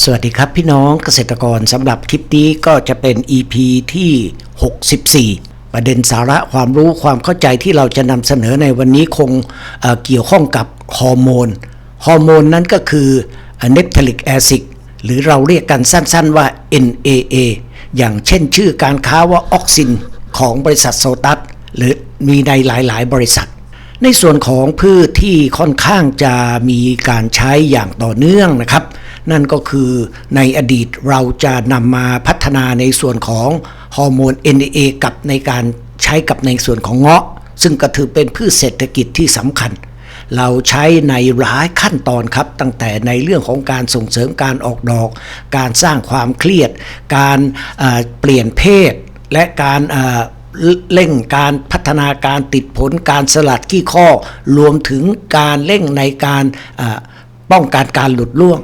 สวัสดีครับพี่น้องเกษตรกรสำหรับคลิปนี้ก็จะเป็น EP ที่ 64 ประเด็นสาระความรู้ความเข้าใจที่เราจะนำเสนอในวันนี้คงเเกี่ยวข้องกับฮอร์โมนฮอร์โมนนั้นก็คือเนปทลิกแอซิดหรือเราเรียกกันสั้นๆว่า NAA อย่างเช่นชื่อการค้าว่าออกซินของบริษัทโซตัส หรือมีในหลายๆ บริษัทในส่วนของพืชที่ค่อนข้างจะมีการใช้อย่างต่อเนื่องนะครับ นั่นก็คือในอดีตเราจะนำมาพัฒนาในส่วนของฮอร์โมน NAA กับในการใช้กับในส่วนของเงาะ ซึ่งก็ถือเป็นพืชเศรษฐกิจที่สำคัญ เราใช้ในหลายขั้นตอนครับ ตั้งแต่ในเรื่องของการส่งเสริมการออกดอก การสร้างความเครียด การเปลี่ยนเพศ และการเร่งการพัฒนาการติดผลการสลัดขี้ข้อ รวมถึงการเร่งในการป้องกันการหลุดร่วง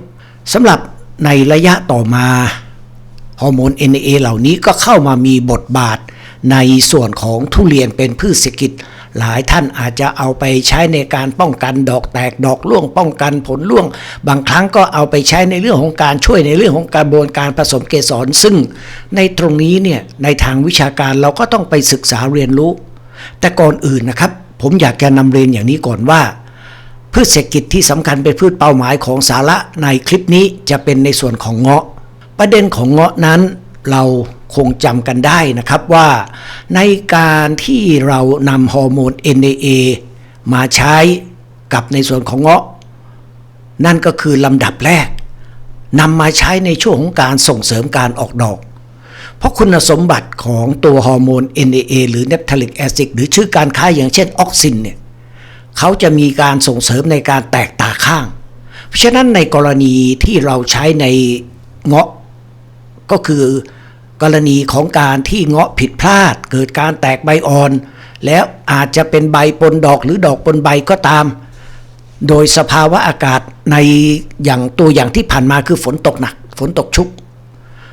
สำหรับในระยะต่อมาฮอร์โมน NA เหล่านี้ก็เข้ามามีบทบาทในส่วนของทุเรียนเป็นพืชเศรษฐกิจ หลายท่านอาจจะเอาไปใช้ในการป้องกันดอกแตกดอกร่วงป้องกันผลร่วง บางครั้งก็เอาไปใช้ในเรื่องของการช่วยในเรื่องของกระบวนการผสมเกสร ซึ่งในตรงนี้เนี่ยในทางวิชาการเราก็ต้องไปศึกษาเรียนรู้ แต่ก่อนอื่นนะครับ ผมอยากจะนำเรียนอย่างนี้ก่อนว่า พืชเศรษฐกิจที่สำคัญเป็นพืชเป้าหมายของสาระในคลิปนี้จะเป็นในส่วนของเงาะ ประเด็นของเงาะนั้นเราคงจำกันได้นะครับว่าในการที่เรานำฮอร์โมน NAA มาใช้กับในส่วนของเงาะ นั่นก็คือลำดับแรกนำมาใช้ในช่วงของการส่งเสริมการออกดอก เพราะคุณสมบัติของตัวฮอร์โมน NAA หรือ Naphtalic acid หรือชื่อการค้าอย่างเช่นออกซินเนี่ย เขาจะมีการส่งเสริมในการแตกตาข้าง เพราะฉะนั้นในกรณีที่เราใช้ในเงาะก็คือกรณีของการที่เงาะผิดพลาด เกิดการแตกใบอ่อน แล้วอาจจะเป็นใบปนดอกหรือดอกปนใบก็ตาม โดยสภาวะอากาศในอย่างตัวอย่างที่ผ่านมาคือฝนตกหนัก ฝนตกชุก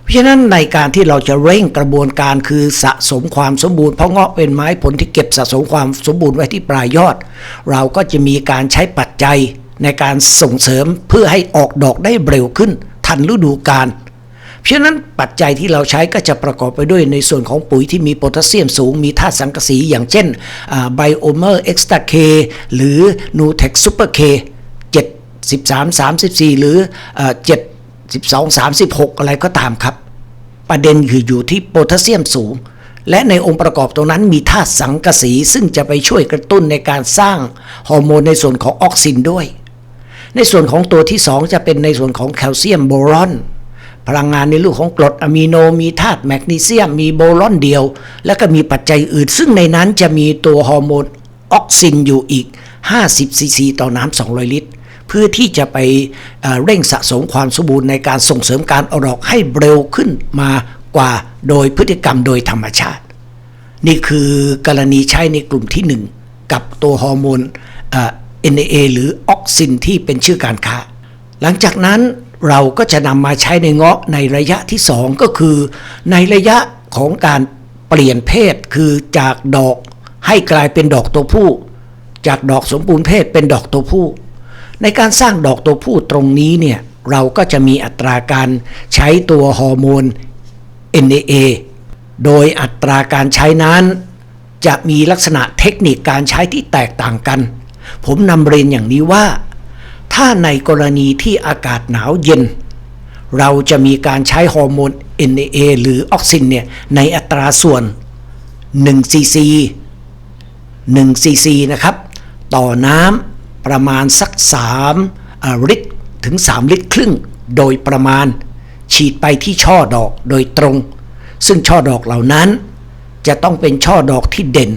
เพราะฉะนั้นในการที่เราจะเร่งกระบวนการคือสะสมความสมบูรณ์เพราะเงาะเป็นไม้ผลที่เก็บสะสมความสมบูรณ์ไว้ที่ปลายยอด เราก็จะมีการใช้ปัจจัยในการส่งเสริมเพื่อให้ออกดอกได้เร็วขึ้น ทันฤดูกาลเพราะฉะนั้นปัจจัยที่เราใช้ก็จะประกอบไปด้วยในส่วนของปุ๋ยที่มีโพแทสเซียมสูง มีธาตุสังกะสีอย่างเช่นไบโอเมอร์เอ็กซ์ตาเคหรือนูเทคซูเปอร์เค7 13 34หรือ7 12 36 อะไรก็ตามครับ ประเด็นคืออยู่ที่โพแทสเซียมสูง และในองค์ประกอบตรงนั้นมีธาตุสังกะสี ซึ่งจะไปช่วยกระตุ้นในการสร้างฮอร์โมนในส่วนของออกซินด้วย ในส่วนของตัวที่ 2 จะเป็นในส่วนของแคลเซียมโบรอนพลังงานในรูปของกรดอะมิโนมีธาตุแมกนีเซียม มีโบรอนเดียว แล้วก็มีปัจจัยอื่น ซึ่งในนั้นจะมีตัวฮอร์โมนออกซินอยู่อีก 50ซีซีต่อน้ำ200 ลิตร เพื่อที่จะไปเเร่งสะสมความสมบูรณ์ในการส่งเสริมการออกดอกให้เร็วขึ้นมากว่าโดยพฤติกรรมโดยธรรมชาติ นี่คือกรณีใช้ในกลุ่มที่ 1 กับตัวฮอร์โมนเอ่อ NAA หรือออกซินที่เป็นชื่อการค้า หลังจากนั้นเราก็จะนำมาใช้ในเงาะในระยะที่ 2 ก็คือ ในระยะของการเปลี่ยนเพศคือจากดอกให้กลายเป็นดอกตัวผู้ จากดอกสมบูรณ์เพศเป็นดอกตัวผู้ ในการสร้างดอกตัวผู้ตรงนี้เนี่ยเราก็จะมีอัตราการใช้ตัวฮอร์โมน NAA โดยอัตราการใช้นั้น จะมีลักษณะเทคนิคการใช้ที่แตกต่างกัน ผมนำเรียนอย่างนี้ว่า ถ้าในกรณีที่อากาศหนาวเย็น เราจะมีการใช้ฮอร์โมน NAA หรือออกซินเนี่ยในอัตราส่วน1 cc 1 cc นะครับ ต่อน้ำ ประมาณสัก3ลิตรถึง 3 ลิตรครึ่งโดยประมาณ ฉีดไปที่ช่อดอกโดยตรง ซึ่งช่อดอกเหล่านั้น จะต้องเป็นช่อดอกที่เด่น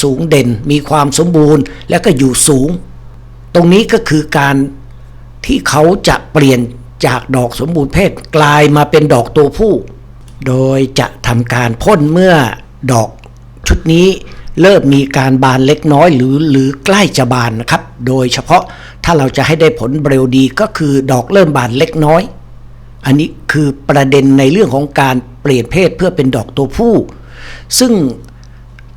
สูงเด่นมีความสมบูรณ์และก็อยู่สูง ตรงนี้ก็คือการที่เขาจะเปลี่ยนจากดอกสมบูรณ์เพศกลายมาเป็นดอกตัวผู้ โดยจะทำการพ่นเมื่อดอกชุดนี้ เริ่มมีการบานเล็กน้อยหรือหรือใกล้จะบานนะครับ โดยเฉพาะถ้าเราจะให้ได้ผลเร็วดีก็คือดอกเริ่มบานเล็กน้อย อันนี้คือประเด็นในเรื่องของการเปลี่ยนเพศเพื่อเป็นดอกตัวผู้ ซึ่ง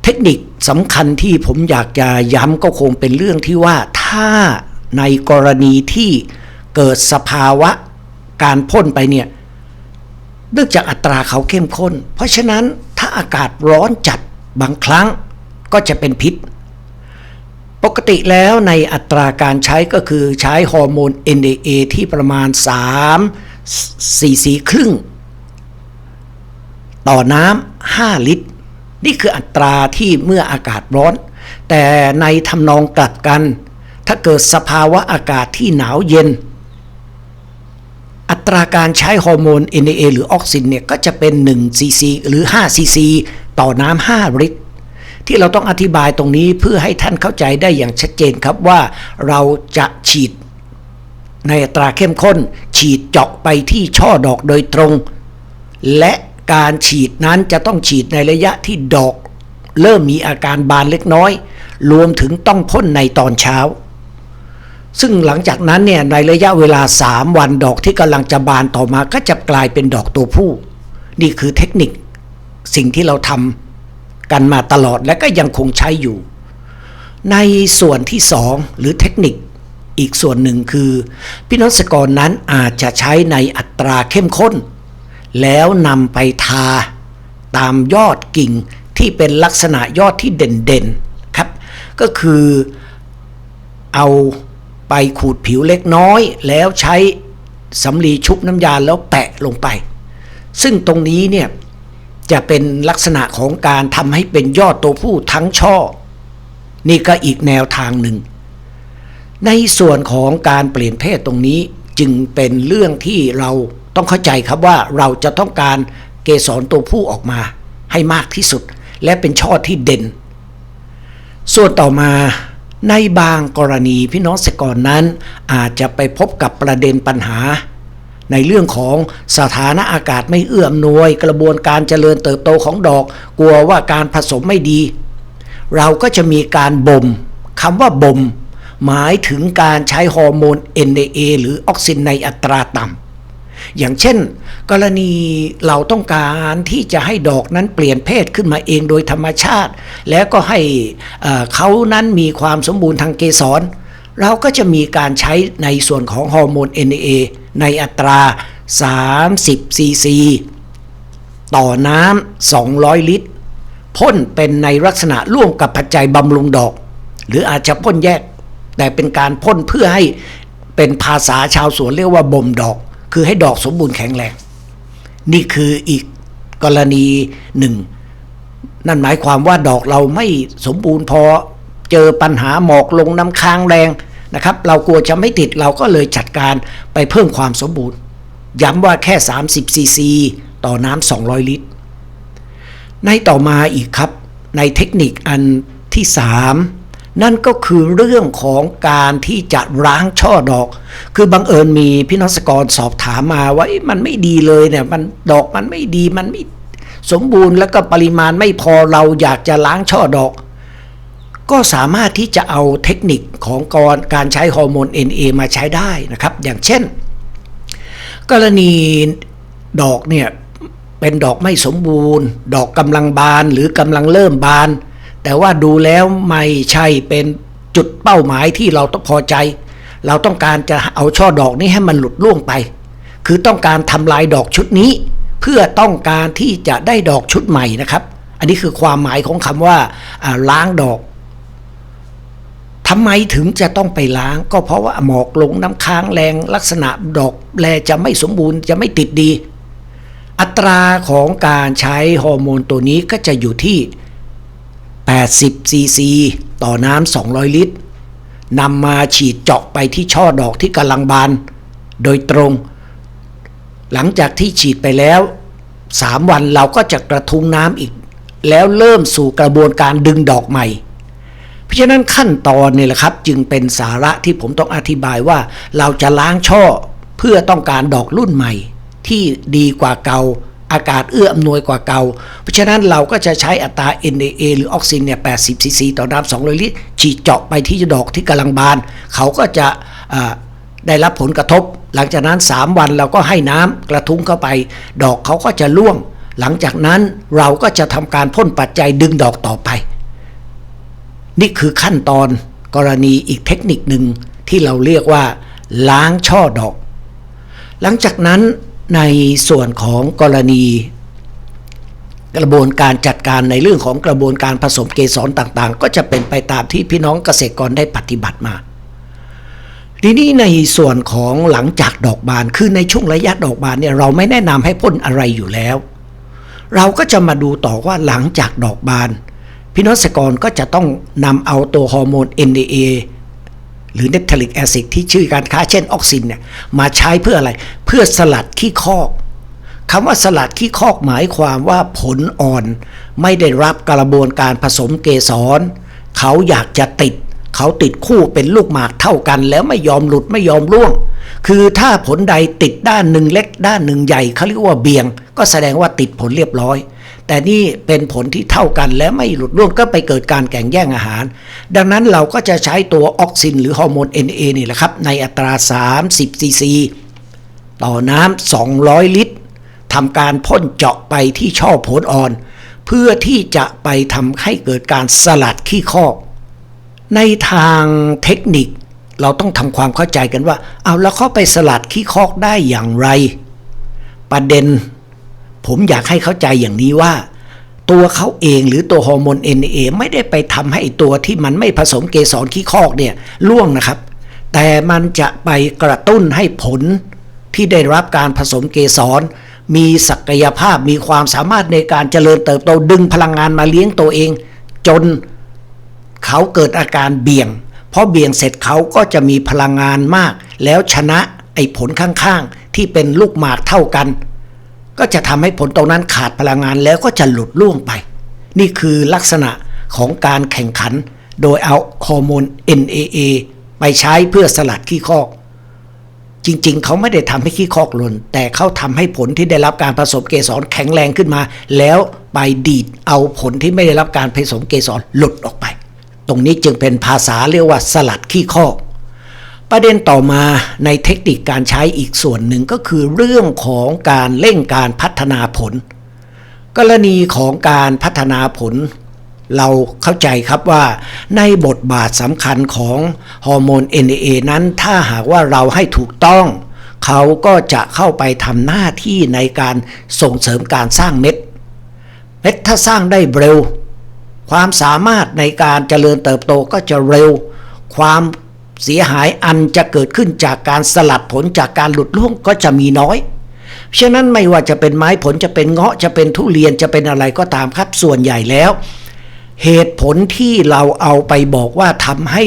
เทคนิคสำคัญที่ผมอยากจะย้ำก็คงเป็นเรื่องที่ว่าถ้าในกรณีที่เกิดสภาวะการพ่นไปเนี่ยเนื่องจากอัตราเขาเข้มข้น เพราะฉะนั้นถ้าอากาศร้อนจัดบางครั้ง ก็จะเป็นพิษ ปกติแล้วในอัตราการใช้ก็คือใช้ฮอร์โมน NDA ที่ประมาณ 3 4สีครึ่ง ต่อน้ำ5ลิตร นี่คืออัตราที่เมื่ออากาศร้อน แต่ในทำนองกลับกัน ถ้าเกิดสภาวะอากาศที่หนาวเย็นอัตราการใช้ฮอร์โมน NA หรือออกซินเนี่ยก็จะเป็น1ซีซีหรือ5ซีซีต่อน้ำ5ลิตร ที่เราต้องอธิบายตรงนี้เพื่อให้ท่านเข้าใจได้อย่างชัดเจนครับว่าเราจะฉีดในตราเข้มข้น ฉีดเจาะไปที่ช่อดอกโดยตรง และการฉีดนั้นจะต้องฉีดในระยะที่ดอก เริ่มมีอาการบานเล็กน้อย รวมถึงต้องพ่นในตอนเช้า ซึ่งหลังจากนั้นเนี่ยในระยะเวลา 3 วันดอกที่กำลังจะบานต่อมาก็จะกลายเป็นดอกตัวผู้ นี่คือเทคนิคสิ่งที่เราทำ กันมาตลอดและก็ยังคงใช้อยู่ ในส่วนที่2หรือเทคนิคอีกส่วนหนึ่งคือ พี่น้องสกรนั้นอาจจะใช้ในอัตราเข้มข้น แล้วนำไปทาตามยอดกิ่งที่เป็นลักษณะยอดที่เด่นๆครับ ก็คือเอาไปขูดผิวเล็กน้อย แล้วใช้สำลีชุบน้ำยาแล้วแปะลงไป ซึ่งตรงนี้เนี่ย จะเป็นลักษณะของการทำให้เป็นยอดตัวผู้ทั้งช่อ นี่ก็อีกแนวทางหนึ่ง ในส่วนของการเปลี่ยนเพศตรงนี้จึงเป็นเรื่องที่เราต้องเข้าใจครับว่าเราจะต้องการเกสรตัวผู้ออกมาให้มากที่สุด และเป็นช่อที่เด่น ส่วนต่อมาในบางกรณีพี่น้องเกษตรกรนั้นอาจจะไปพบกับประเด็นปัญหา ในเรื่องของสถานะอากาศไม่เอื้ออำนวย กระบวนการเจริญเติบโตของดอก กลัวว่าการผสมไม่ดี เราก็จะมีการบ่มคำว่าบ่มหมายถึงการใช้ฮอร์โมน NDA หรือออกซินในอัตราต่ำอย่างเช่น กรณีเราต้องการที่จะให้ดอกนั้นเปลี่ยนเพศขึ้นมาเองโดยธรรมชาติ แล้วก็ให้เขานั้นมีความสมบูรณ์ทางเกสรเราก็จะมีการใช้ในส่วนของฮอร์โมน NA ในอัตรา 30 ซีซี ต่อน้ำ 200 ลิตร พ่นเป็นในลักษณะร่วมกับปัจจัยบำรุงดอก หรืออาจจะพ่นแยก แต่เป็นการพ่นเพื่อให้เป็นภาษาชาวสวนเรียกว่าบ่มดอก คือให้ดอกสมบูรณ์แข็งแรง นี่คืออีกกรณีหนึ่ง นั่นหมายความว่าดอกเราไม่สมบูรณ์พอ เจอปัญหาหมอกลงน้ำค้างแรง นะครับ เรากลัวจะไม่ติดเราก็เลยจัดการไปเพิ่มความสมบูรณ์ ย้ำว่าแค่ 30ซีซีต่อน้ำ200 ลิตร ในต่อมาอีกครับในเทคนิคอันที่ 3 นั่นก็คือเรื่องของการที่จะล้างช่อดอก คือบังเอิญมีพี่น้องสกรสอบถามมาว่ามันไม่ดีเลยเนี่ยมันดอกมันไม่ดีมันไม่สมบูรณ์แล้วก็ปริมาณไม่พอเราอยากจะล้างช่อดอก ก็สามารถที่จะเอาเทคนิคของกรการใช้ฮอร์โมน NA มาใช้ได้นะครับ อย่างเช่น กรณีดอกเนี่ยเป็นดอกไม่สมบูรณ์ ดอกกำลังบานหรือกำลังเริ่มบาน แต่ว่าดูแล้วไม่ใช่เป็นจุดเป้าหมายที่เราต้องพอใจ เราต้องการจะเอาช่อดอกนี้ให้มันหลุดล่วงไป คือต้องการทำลายดอกชุดนี้ เพื่อต้องการที่จะได้ดอกชุดใหม่นะครับ อันนี้คือความหมายของคำว่าอ่าล้างดอก ทำไมถึงจะต้องไปล้าง ก็เพราะว่าหมอกลงน้ำค้างแรงลักษณะดอกแลจะไม่สมบูรณ์จะไม่ติดดี อัตราของการใช้ฮอร์โมนตัวนี้ก็จะอยู่ที่ 80 ซีซี ต่อน้ำ 200 ลิตรนำมาฉีดเจาะไปที่ช่อดอกที่กำลังบาน โดยตรง หลังจากที่ฉีดไปแล้ว 3 วันเราก็จะกระทุ้งน้ำอีก แล้วเริ่มสู่กระบวนการดึงดอกใหม่ เพราะฉะนั้นขั้นตอนนี่แหละครับ จึงเป็นสาระที่ผมต้องอธิบายว่า เราจะล้างช่อเพื่อต้องการดอกรุ่นใหม่ ที่ดีกว่าเก่าอากาศเอื้ออำนวยกว่าเก่า เพราะฉะนั้นเราก็จะใช้อัตรา NAA หรือออกซินเนี่ย 80 ซีซีต่อน้ำ200 ลิตร ฉีดเจาะไปที่ดอกที่กำลังบาน เขาก็จะได้รับผลกระทบ หลังจากนั้น 3 วันเราก็ให้น้ำกระทุ้งเข้าไป ดอกเขาก็จะร่วง หลังจากนั้นเราก็จะทำการพ่นปัจจัยดึงดอกต่อไป นี่คือขั้นตอนกรณีอีกเทคนิคหนึ่งที่เราเรียกว่า ล้างช่อดอก หลังจากนั้นในส่วนของกรณี กระบวนการจัดการในเรื่องของกระบวนการผสมเกสรต่างๆ ก็จะเป็นไปตามที่พี่น้องเกษตรกรได้ปฏิบัติมาทีนี้ในส่วนของหลังจากดอกบานคือในช่วงระยะดอกบานเนี่ยเราไม่แนะนำให้พ่นอะไรอยู่แล้ว เราก็จะมาดูต่อว่าหลังจากดอกบาน พี่น้องเกษตรกรก็จะต้องนำเอาตัวฮอร์โมน NDA หรือเนปทาลิกแอซิดที่ชื่อการค้าเช่นออกซินเนี่ยมาใช้เพื่ออะไร เพื่อสลัดขี้คอกคำว่าสลัดขี้คอกหมายความว่าผลอ่อนไม่ได้รับกระบวนการผสมเกสรเขาอยากจะติด เขาติดคู่เป็นลูกหมากเท่ากัน แล้วไม่ยอมหลุดไม่ยอมร่วง คือถ้าผลใดติดด้านหนึ่งเล็กด้านหนึ่งใหญ่เขาเรียกว่าเบียง ก็แสดงว่าติดผลเรียบร้อย แต่นี่เป็นผลที่เท่ากันและไม่หลุดร่วงก็ไปเกิดการแข่งแย่งอาหาร ดังนั้นเราก็จะใช้ตัวออกซินหรือฮอร์โมน NA นี่แหละครับในอัตรา 30 ซีซีต่อน้ำ 200 ลิตรทำการพ่นเจาะไปที่ช่อผลอ่อน เพื่อที่จะไปทำให้เกิดการสลัดขี้คอกในทางเทคนิคเราต้องทำความเข้าใจกันว่า เอาแล้วเขาไปสลัดขี้คอกได้อย่างไร ประเด็น ผมอยากให้เข้าใจอย่างนี้ว่า ตัวเขาเองหรือตัวฮอร์โมน NA ไม่ได้ไปทำให้ตัวที่มันไม่ผสมเกสรขี้คอกเนี่ยล่วงนะครับ แต่มันจะไปกระตุ้นให้ผลที่ได้รับการผสมเกสร มีศักยภาพมีความสามารถในการเจริญเติบโตดึงพลังงานมาเลี้ยงตัวเอง จนเขาเกิดอาการเบี่ยงเพราะเบี่ยงเสร็จเขาก็จะมีพลังงานมาก แล้วชนะไอ้ผลข้างๆ ที่เป็นลูกหมากเท่ากัน ก็จะทำให้ผลตรงนั้นขาดพลังงานแล้วก็จะหลุดล่วงไป นี่คือลักษณะของการแข่งขัน โดยเอาฮอร์โมน NAA ไปใช้เพื่อสลัดขี้คอก จริงๆ เขาไม่ได้ทำให้ขี้คอกหล่นแต่เขาทำให้ผลที่ได้รับการผสมเกสรแข็งแรงขึ้นมา แล้วไปดีดเอาผลที่ไม่ได้รับการผสมเกสรหลุดออกไป ตรงนี้จึงเป็นภาษาเรียกว่าสลัดขี้คอก ประเด็นต่อมาในเทคนิคการใช้อีกส่วนหนึ่งก็คือเรื่องของการเร่งการพัฒนาผล กรณีของการพัฒนาผล เราเข้าใจครับว่า ในบทบาทสำคัญของฮอร์โมน NAA นั้นถ้าหากว่าเราให้ถูกต้อง เขาก็จะเข้าไปทำหน้าที่ในการส่งเสริมการสร้างเม็ด เม็ดถ้าสร้างได้เร็ว ความสามารถในการเจริญเติบโตก็จะเร็ว ความ เสียหายอันจะเกิดขึ้นจากการสลัดผลจากการหลุดล่วงก็จะมีน้อย ฉะนั้นไม่ว่าจะเป็นไม้ผลจะเป็นเงาะจะเป็นทุเรียนจะเป็นอะไรก็ตามครับส่วนใหญ่แล้ว เหตุผลที่เราเอาไปบอกว่าทำให้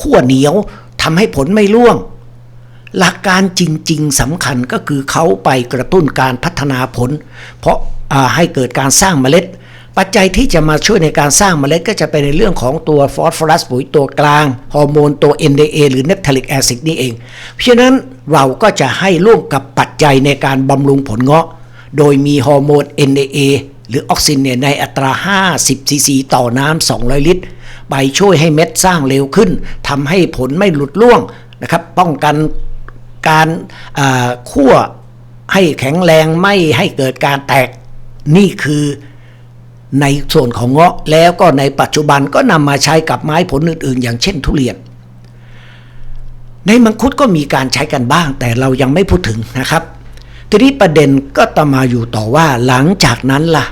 ขั้วเหนียวทำให้ผลไม่ร่วง หลักการจริง ๆสำคัญก็คือเขาไปกระตุ้นการพัฒนาผล เพราะาให้เกิดการสร้างเมล็ด ปัจจัยที่จะมาช่วยในการสร้างเมล็ดก็จะเป็นในเรื่องของตัวฟอสฟอรัสปุ๋ยตัวกลาง ฮอร์โมนตัว NDA หรือเนปทาลิกแอซิดนี่เอง เพราะฉะนั้นเราก็จะให้ร่วมกับปัจจัยในการบำรุงผลเงาะ โดยมีฮอร์โมน NDA หรือออกซินเนี่ยในอัตรา 50 ซีซีต่อน้ำ 200 ลิตร ไปช่วยให้เม็ดสร้างเร็วขึ้นทำให้ผลไม่หลุดร่วงนะครับ ป้องกันการคั่วให้แข็งแรงไม่ให้เกิดการแตกนี่คือ ในส่วนของเงาะแล้วก็ในปัจจุบันก็นำมาใช้กับไม้ผลอื่นๆ อย่างเช่นทุเรียน ในมังคุดก็มีการใช้กันบ้าง แต่เรายังไม่พูดถึงนะครับ ทีนี้ประเด็นก็ตามาอยู่ต่อว่าหลังจากนั้นล่ะ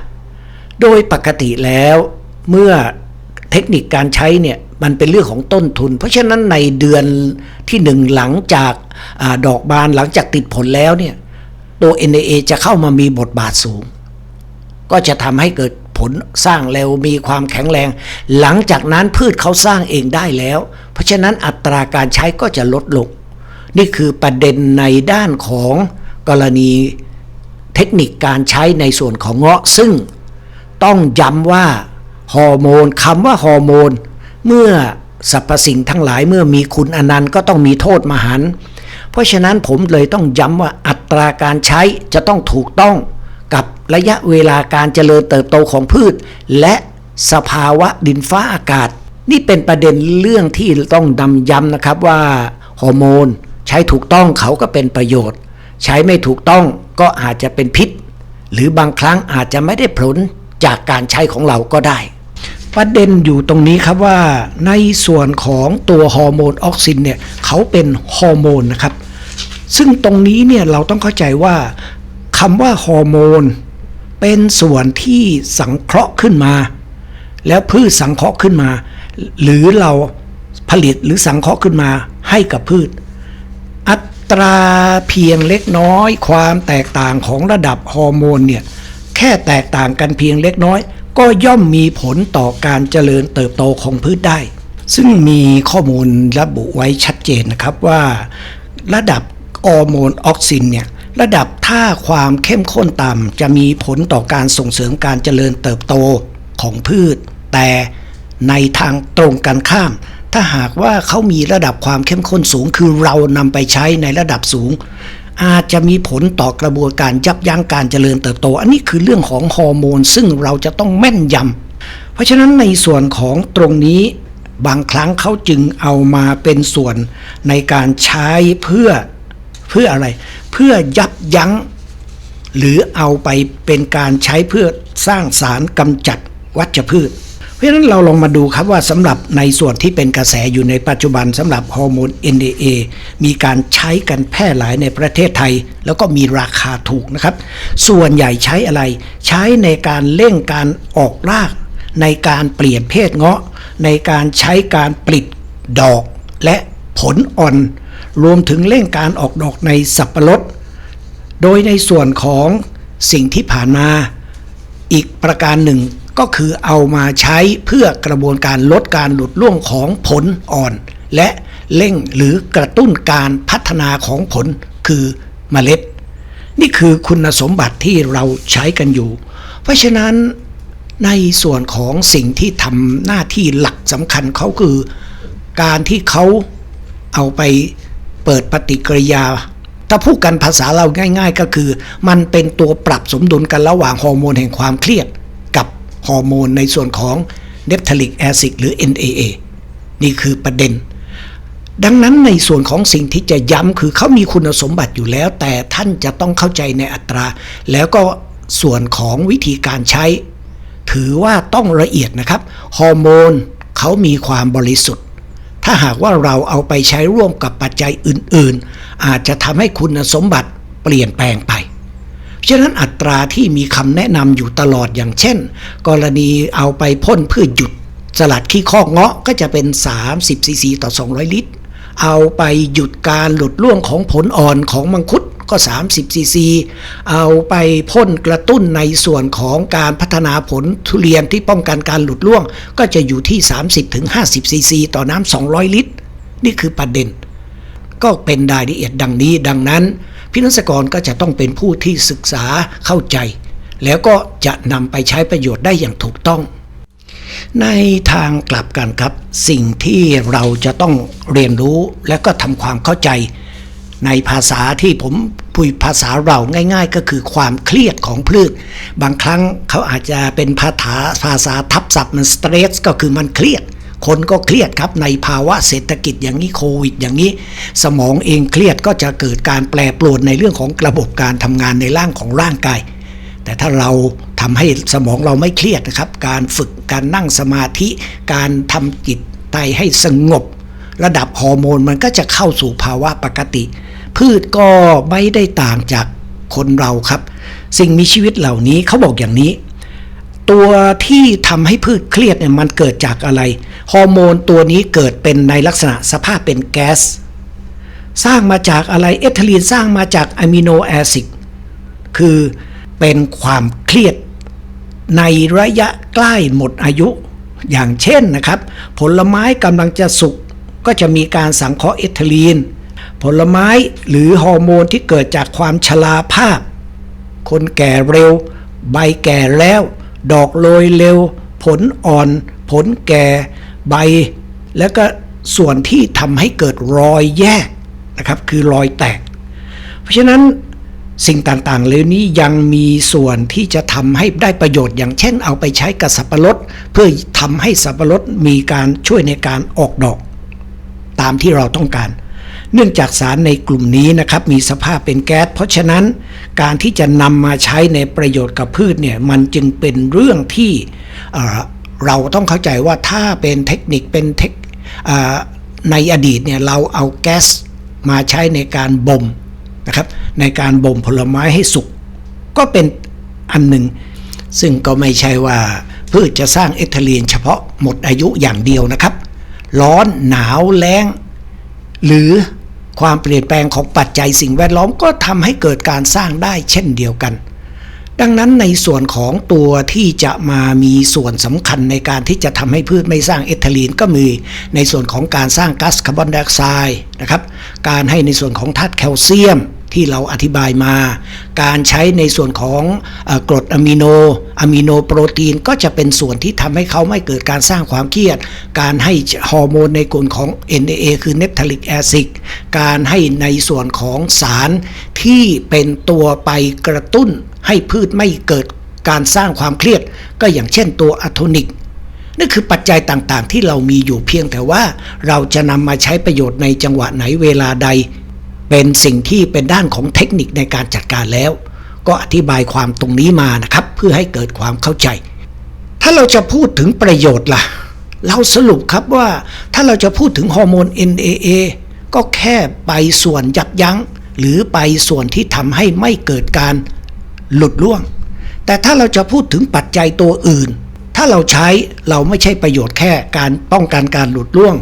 โดยปกติแล้วเมื่อเทคนิคการใช้เนี่ยมันเป็นเรื่องของต้นทุน เพราะฉะนั้นในเดือนที่หนึ่งหลังจากอดอกบานหลังจากติดผลแล้วเนี่ยตัว NAA จะเข้ามามีบทบาทสูง ก็จะทำให้เกิด ผลสร้างเร็วมีความแข็งแรง หลังจากนั้นพืชเขาสร้างเองได้แล้ว เพราะฉะนั้นอัตราการใช้ก็จะลดลง นี่คือประเด็นในด้านของกรณีเทคนิคการใช้ในส่วนของเงาะ ซึ่งต้องย้ำว่าฮอร์โมนคำว่าฮอร์โมน เมื่อสรรพสิ่งทั้งหลายเมื่อมีคุณอนันต์ก็ต้องมีโทษมหันต์เพราะฉะนั้นผมเลยต้องย้ำว่าอัตราการใช้จะต้องถูกต้อง กับระยะเวลาการเจริญเติบโตของพืช และสภาวะดินฟ้าอากาศ นี่เป็นประเด็นเรื่องที่ต้องดำย้ำนะครับว่าฮอร์โมนใช้ถูกต้องเขาก็เป็นประโยชน์ ใช้ไม่ถูกต้องก็อาจจะเป็นพิษ หรือบางครั้งอาจจะไม่ได้ผลจากการใช้ของเราก็ได้ ประเด็นอยู่ตรงนี้ครับว่าในส่วนของตัวฮอร์โมนออกซินเนี่ยเขาเป็นฮอร์โมนนะครับซึ่งตรงนี้เนี่ยเราต้องเข้าใจว่า คำว่าฮอร์โมน เป็นส่วนที่สังเคราะห์ขึ้นมา แล้วพืชสังเคราะห์ขึ้นมา หรือเราผลิตหรือสังเคราะห์ขึ้นมาให้กับพืช อัตราเพียงเล็กน้อย ความแตกต่างของระดับฮอร์โมนเนี่ยแค่แตกต่างกันเพียงเล็กน้อย ก็ย่อมมีผลต่อการเจริญเติบโตของพืชได้ ซึ่งมีข้อมูลระบุไว้ชัดเจนนะครับว่า ระดับฮอร์โมนออกซินเนี่ย ระดับถ้าความเข้มข้นต่ำจะมีผลต่อการส่งเสริมการเจริญเติบโตของพืช แต่ในทางตรงกันข้าม ถ้าหากว่าเขามีระดับความเข้มข้นสูง คือเรานำไปใช้ในระดับสูง อาจจะมีผลต่อกระบวนการยับยั้งการเจริญเติบโต อันนี้คือเรื่องของฮอร์โมน ซึ่งเราจะต้องแม่นยำเพราะฉะนั้นในส่วนของตรงนี้บางครั้งเขาจึงเอามาเป็นส่วนในการใช้เพื่อ เพื่ออะไร เพื่อยับยั้ง หรือเอาไปเป็นการใช้เพื่อสร้างสารกำจัดวัชพืช เพราะฉะนั้นเราลองมาดูครับว่าสำหรับในส่วนที่เป็นกระแสอยู่ในปัจจุบันสำหรับฮอร์โมน NDA มีการใช้กันแพร่หลายในประเทศไทย แล้วก็มีราคาถูกนะครับ ส่วนใหญ่ใช้อะไร ใช้ในการเร่งการออกรากในการเปลี่ยนเพศเงาะ ในการใช้การปลิดดอกและผลอ่อน รวมถึงเร่งการออกดอกในสับปะรด โดยในส่วนของสิ่งที่ผ่านมา อีกประการหนึ่งก็คือเอามาใช้เพื่อกระบวนการลดการหลุดร่วงของผลอ่อน และเร่งหรือกระตุ้นการพัฒนาของผลคือเมล็ด นี่คือคุณสมบัติที่เราใช้กันอยู่ เพราะฉะนั้นในส่วนของสิ่งที่ทำหน้าที่หลักสำคัญเขาคือ การที่เขาเอาไป เปิดปฏิกิริยา ถ้าพูดกันภาษาเราง่าย ๆ ก็คือ มันเป็นตัวปรับสมดุลกันระหว่างฮอร์โมนแห่งความเครียด กับฮอร์โมนในส่วนของเนปทาลิกแอซิดหรือ NAA นี่คือประเด็น ดังนั้นในส่วนของสิ่งที่จะย้ำคือเขามีคุณสมบัติอยู่แล้ว แต่ท่านจะต้องเข้าใจในอัตรา แล้วก็ส่วนของวิธีการใช้ ถือว่าต้องละเอียดนะครับ ฮอร์โมนเขามีความบริสุทธิ์ ถ้าหากว่าเราเอาไปใช้ร่วมกับปัจจัยอื่นๆ อาจจะทำให้คุณสมบัติเปลี่ยนแปลงไป ฉะนั้นอัตราที่มีคำแนะนำอยู่ตลอดอย่างเช่น กรณีเอาไปพ่นเพื่อหยุด สลัดขี้ข้อกเงาะก็จะเป็น 30ซีซีต่อ 200 ลิตร เอาไปหยุดการหลุดล่วงของผลอ่อนของมังคุด ก็30ซีซีเอาไปพ่นกระตุ้นในส่วนของการพัฒนาผลทุเรียนที่ป้องกันการหลุดร่วง ก็จะอยู่ที่ 30-50ซีซีต่อน้ำ200 ลิตร นี่คือประเด็น ก็เป็นรายละเอียดดังนี้ดังนั้นพินักกรก็จะต้องเป็นผู้ที่ศึกษาเข้าใจ แล้วก็จะนำไปใช้ประโยชน์ได้อย่างถูกต้อง ในทางกลับกันครับ สิ่งที่เราจะต้องเรียนรู้และก็ทำความเข้าใจ ในภาษาที่ผมพูดภาษาเราง่าย ๆ ก็คือความเครียดของพืช บางครั้งเขาอาจจะเป็นภาษาภาษาทับศัพท์มันสเตรสก็คือมันเครียด คนก็เครียดครับในภาวะเศรษฐกิจอย่างนี้โควิด อย่างนี้ สมองเองเครียดก็จะเกิดการแปรปรวนในเรื่องของระบบการทำงานในร่างของร่างกาย แต่ถ้าเราทำให้สมองเราไม่เครียดนะครับ การฝึกการนั่งสมาธิการทำจิตใจให้สงบ ระดับฮอร์โมนมันก็จะเข้าสู่ภาวะปกติ พืชก็ไม่ได้ต่างจากคนเราครับ สิ่งมีชีวิตเหล่านี้เขาบอกอย่างนี้ ตัวที่ทำให้พืชเครียดเนี่ยมันเกิดจากอะไร ฮอร์โมนตัวนี้เกิดเป็นในลักษณะสภาพเป็นแก๊สสร้างมาจากอะไรเอทิลีนสร้างมาจากอะมิโนแอซิดคือเป็นความเครียดในระยะใกล้หมดอายุ อย่างเช่นนะครับ ผลไม้กำลังจะสุกก็จะมีการสังเคราะห์เอทิลีน ผลไม้หรือฮอร์โมนที่เกิดจากความชราภาพ คนแก่เร็ว ใบแก่แล้ว ดอกโรยเร็ว ผลอ่อน ผลแก่ใบ แล้วก็ส่วนที่ทำให้เกิดรอยแยกนะครับคือรอยแตก เพราะฉะนั้นสิ่งต่างๆ เหล่านี้ยังมีส่วนที่จะทำให้ได้ประโยชน์ อย่างเช่น เอาไปใช้กับสับปะรดเพื่อทำให้สับปะรดมีการช่วยในการออกดอก ตามที่เราต้องการ เนื่องจากสารในกลุ่มนี้นะครับมีสภาพเป็นแก๊ส เพราะฉะนั้นการที่จะนำมาใช้ในประโยชน์กับพืชเนี่ยมันจึงเป็นเรื่องที่เราต้องเข้าใจว่าถ้าเป็นเทคนิคเป็นเทคในอดีตเนี่ยเราเอาแก๊สมาใช้ในการบ่มนะครับในการบ่มผลไม้ให้สุกก็เป็นอันหนึ่ง ซึ่งก็ไม่ใช่ว่าพืชจะสร้างเอทิลีนเฉพาะหมดอายุอย่างเดียวนะครับ ร้อนหนาวแล้ง หรือ ความเปลี่ยนแปลงของปัจจัยสิ่งแวดล้อมก็ทำให้เกิดการสร้างได้เช่นเดียวกัน ดังนั้นในส่วนของตัวที่จะมามีส่วนสำคัญในการที่จะทำให้พืชไม่สร้างเอทิลีนก็มีในส่วนของการสร้างก๊าซคาร์บอนไดออกไซด์นะครับ การให้ในส่วนของธาตุแคลเซียม ที่เราอธิบายมา การใช้ในส่วนของอกรดอะมิโนอะมิโนโปรตีนก็จะเป็นส่วนที่ทำให้เขาไม่เกิดการสร้างความเครียด การให้ฮอร์โมนในกลุ่มของ NAA คือ n a p h t a l i c acid การให้ในส่วนของสารที่เป็นตัวไปกระตุ้นให้พืชไม่เกิดการสร้างความเครียด ก็อย่างเช่นตัวอะโทนิกนั่นคือปัจจัยต่างๆ ที่เรามีอยู่เพียงแต่ว่าเราจะนำมาใช้ประโยชน์ในจังหวะไหนเวลาใด เป็นสิ่งที่เป็นด้านของเทคนิคในการจัดการแล้ว ก็อธิบายความตรงนี้มานะครับ เพื่อให้เกิดความเข้าใจ ถ้าเราจะพูดถึงประโยชน์ล่ะ เราสรุปครับว่าถ้าเราจะพูดถึงฮอร์โมน NAA ก็แค่ไปส่วนยับยั้ง หรือไปส่วนที่ทำให้ไม่เกิดการหลุดล่วง แต่ถ้าเราจะพูดถึงปัจจัยตัวอื่น ถ้าเราใช้เราไม่ใช่ประโยชน์แค่การป้องกันการหลุดล่วง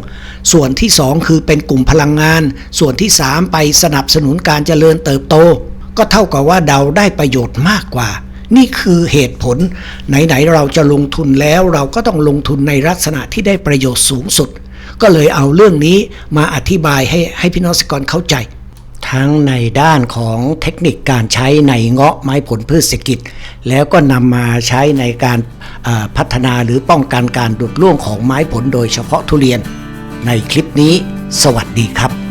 ส่วนที่ 2 คือเป็นกลุ่มพลังงาน ส่วนที่ 3 ไปสนับสนุนการเจริญเติบโต ก็เท่ากับว่าเราได้ประโยชน์มากกว่า นี่คือเหตุผล ไหน ๆ เราจะลงทุนแล้วเราก็ต้องลงทุนในลักษณะที่ได้ประโยชน์สูงสุด ก็เลยเอาเรื่องนี้มาอธิบายให้ให้พี่น้องเกรเข้าใจทั้งในด้านของเทคนิคการใช้ในเงาะไม้ผลพืชเศรษฐกิจ แล้วก็นำมาใช้ในการพัฒนาหรือป้องกันการดุดร่วงของไม้ผลโดยเฉพาะทุเรียน ในคลิปนี้ สวัสดีครับ